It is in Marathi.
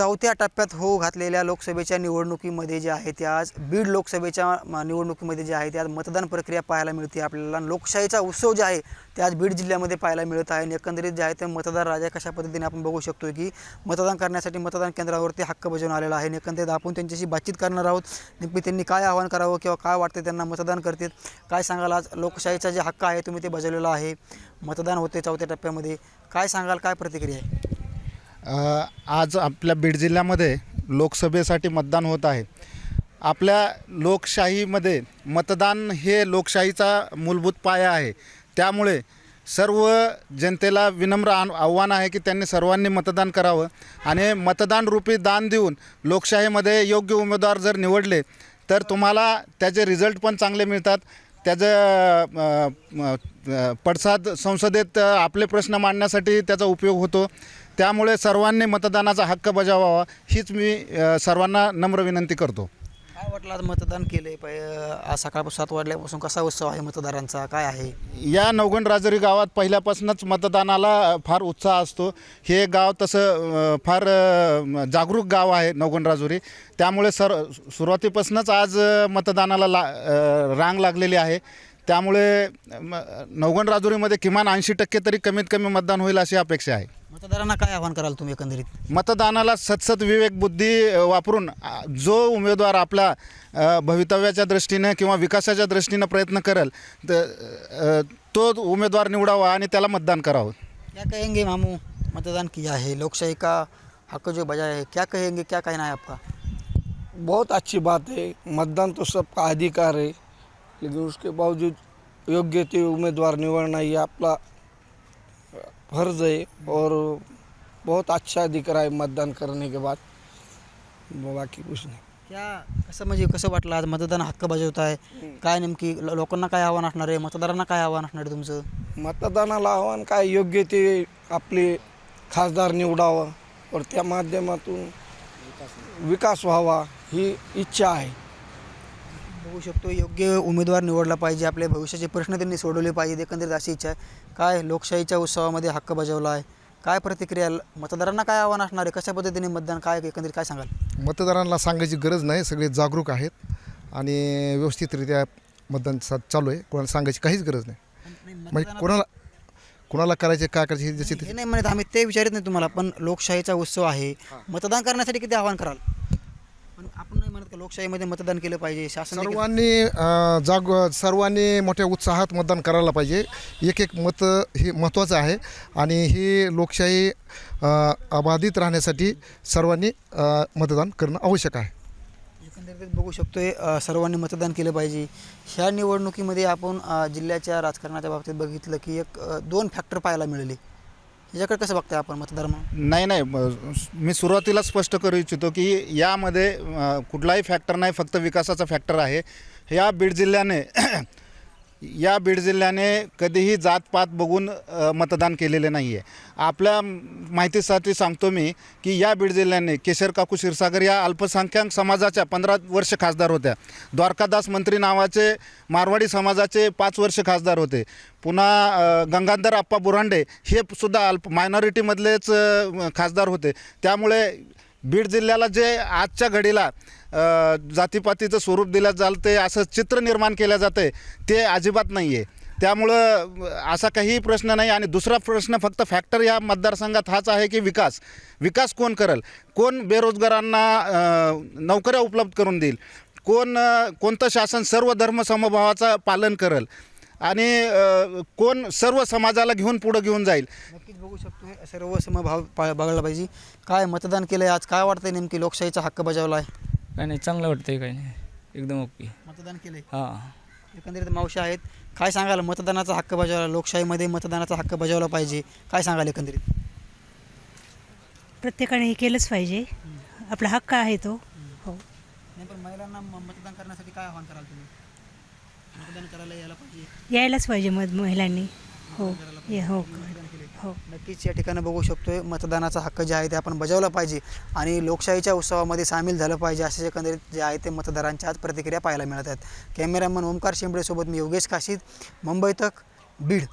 चौथ्या टप्प्यात होऊ घातलेल्या लोकसभेच्या निवडणुकीमध्ये जे आहे ते आज बीड लोकसभेच्या निवडणुकीमध्ये जे आहे ते आज मतदान प्रक्रिया पाहायला मिळते आपल्याला. लोकशाहीचा उत्सव जे आहे ते आज बीड जिल्ह्यामध्ये पाहायला मिळत आहे. आणि एकंदरीत जे आहे ते मतदार राजा कशा पद्धतीने आपण बघू शकतो की मतदान करण्यासाठी मतदान केंद्रावरती हक्क बजावून आलेला आहे. एकंदरीत आपण त्यांच्याशी बातचीत करणार आहोत. नेमकी त्यांनी काय आवाहन करावं किंवा काय वाटतं त्यांना मतदान करतील? काय सांगाल आज? लोकशाहीचा जे हक्क आहे तुम्ही ते बजावलेला आहे. मतदान होते चौथ्या टप्प्यामध्ये. काय सांगाल? काय प्रतिक्रिया आहे? आज आपल्या बीड जिल्ह्यामध्ये लोकसभेसाठी मतदान होत आहे. आपल्या लोकशाहीमध्ये मतदान हे लोकशाहीचा मूलभूत पाया आहे. त्यामुळे सर्व जनतेला विनम्र आन- आव्हान आहे की त्यांनी सर्वांनी मतदान करावं आणि मतदान रूपी दान देऊन लोकशाहीमध्ये योग्य उमेदवार जर निवडले तर तुम्हाला त्याचे रिझल्ट पण चांगले मिळतात. त्याचं पडसाद संसदेत आपले प्रश्न मांडण्यासाठी त्याचा उपयोग होतो. त्यामुळे सर्वांनी मतदानाचा हक्क बजावावा हीच मी अ, सर्वांना नम्र विनंती करतो. काय वाटलं आज मतदान केले आज सकाळपासून सात वाजल्यापासून कसा उत्सव आहे मतदारांचा? काय आहे? या नवगण राजरी गावात पहिल्यापासूनच मतदानाला फार उत्साह असतो. हे गाव तसं अ, फार अ, जागरूक गाव आहे नवगण राजुरी त्यामुळे सर सुरुवातीपासूनच आज अ, मतदानाला ला अ, रांग लागलेली आहे. त्यामुळे म, नवगण राजुरीमध्ये किमान ऐंशी टक्के तरी कमीत कमी मतदान होईल अशी अपेक्षा आहे. मतदारांना काय आवाहन कराल तुम्ही एकंदरीत? मतदानाला सतसत विवेक बुद्धी वापरून जो उमेदवार आपला भवितव्याच्या दृष्टीनं किंवा विकासाच्या दृष्टीनं प्रयत्न करेल तर तो उमेदवार निवडावा आणि त्याला मतदान करावं. क्या कहेंगे मामू मतदान किया है? लोकशाही का हक जो बजा है? क्या कहेंगे क्या कहना है आपका? बहुत अच्छी बात है। मतदान तो सबका अधिकार है। लेकिन उसके बावजूद योग्य ते उम्मीदवार निवडना ये आपला फर्ज है और बहुत अच्छा दिख रहा है मतदान करने के बाद. बाकी कुछ नहीं. क्या कसं म्हणजे कसं वाटलं आज मतदान हक्क बजावत आहे? काय नेमकी लो- लोकांना काय आव्हान असणार आहे? मतदारांना काय आव्हान असणार आहे तुमचं? मतदानाला आव्हान काय? योग्य ते आपले खासदार निवडावं. और त्या माध्यमातून विकास व्हावा ही इच्छा आहे. बघू शकतो योग्य उमेदवार निवडला पाहिजे. आपले भविष्याचे प्रश्न त्यांनी सोडवले पाहिजेत. एकंदरीत अशी इच्छा आहे. काय लोकशाहीच्या उत्सवामध्ये हक्क बजावला आहे? काय प्रतिक्रिया? मतदारांना काय आव्हान असणार आहे? कशा पद्धतीने मतदान? काय एकंदरीत काय सांगाल? मतदारांना सांगायची गरज नाही. सगळे जागरूक आहेत आणि व्यवस्थितरित्या मतदान सा चालू आहे. कोणाला सांगायची काहीच गरज नाही. म्हणजे कोणाला कोणाला करायचे काय करायचे हे जसे नाही म्हणत आम्ही ते विचारत नाही तुम्हाला पण लोकशाहीचा उत्सव आहे. मतदान करण्यासाठी किती आव्हान कराल? लोकशाहीमध्ये मतदान केलं पाहिजे शासन सर्वांनी अं, जाग सर्वांनी मोठ्या उत्साहात मतदान करायला पाहिजे. एक एक मत हे महत्त्वाचं आहे आणि ही लोकशाही अं, अबाधित राहण्यासाठी सर्वांनी अं, मतदान करणं आवश्यक आहे. एकंदरीत बघू शकतोय अ, सर्वांनी मतदान केलं पाहिजे. ह्या निवडणुकीमध्ये आपण अ, जिल्ह्याच्या राजकारणाच्या बाबतीत बघितलं की एक अ, दोन फॅक्टर पाहायला मिळाले. याच्याकडे कसं बघताय आपण मतदार म्हणून नाही नाही. म- मी सुरुवातीला स्पष्ट करू इच्छितो की यामध्ये अ, कुठलाही फॅक्टर नाही फक्त विकासाचा फॅक्टर आहे. या बीड जिल्ह्याने या बीड जिल्ह्याने कधीही जातपात बघून मतदान केलेले नाही आहे आपल्या माहितीसाठी सांगतो मी की या बीड जिल्ह्याने केशर काकू क्षीरसागर या अल्पसंख्याक समाजाच्या पंधरा वर्ष खासदार होत्या. द्वारकादास मंत्री नावाचे मारवाडी समाजाचे पाच वर्ष खासदार होते. पुन्हा गंगाधर आप्पा बुरांडे हे सुद्धा अल्प मायनॉरिटीमधलेच खासदार होते. त्यामुळे बीड जिल्ह्याला जे आजच्या घडीला जातीपातीचं स्वरूप दिलं जातं असं चित्र निर्माण केलं जातं ते अजिबात नाही आहे त्यामुळं असा काहीही प्रश्न नाही. आणि दुसरा प्रश्न फक्त फॅक्टर या मतदारसंघात हाच आहे की विकास. विकास कोण करेल? कोण बेरोजगारांना नोकऱ्या उपलब्ध करून देईल? कोण कोणतं शासन सर्व धर्म समभावाचा पालन करेल? आणि कोण सर्व समाजाला घेऊन पुढं घेऊन जाईल? नक्कीच बघू शकतो सर्व समभाव पा बघायला पाहिजे. काय मतदान केलं आहे आज? काय वाटतं नेमकी? लोकशाहीचा हक्क बजावला आहे काही नाही चांगलं वाटतंय काही नाही. एकदम ओके. मतदान केलंय. हां. एकंदरीत मावशी आहेत. काय सांगाल? मतदानाचा हक्क बजावला लोकशाहीमध्ये मतदानाचा हक्क बजावला पाहिजे. काय सांगाल एकंदरीत? प्रत्येकाने हे केलंच पाहिजे. आपला हक्क आहे तो. हो. नाही पण महिलांना म- मतदान करण्यासाठी काय आव्हान कराल तुम्ही? मतदान करायला यायला पाहिजे. यायलाच पाहिजे मध महिलांनी. हो. ये हो हो. नक्कीच या ठिकाणी बघू शकतोय मतदानाचा हक्क जे आहे ते आपण बजावला पाहिजे आणि लोकशाहीच्या उत्सवामध्ये सामील झालं पाहिजे असे एकंदरीत जे आहे ते मतदारांच्या आज प्रतिक्रिया पाहायला मिळत आहेत. कॅमेरामन ओमकार शिंबडेसोबत मी योगेश काशीद मुंबई तक बीड.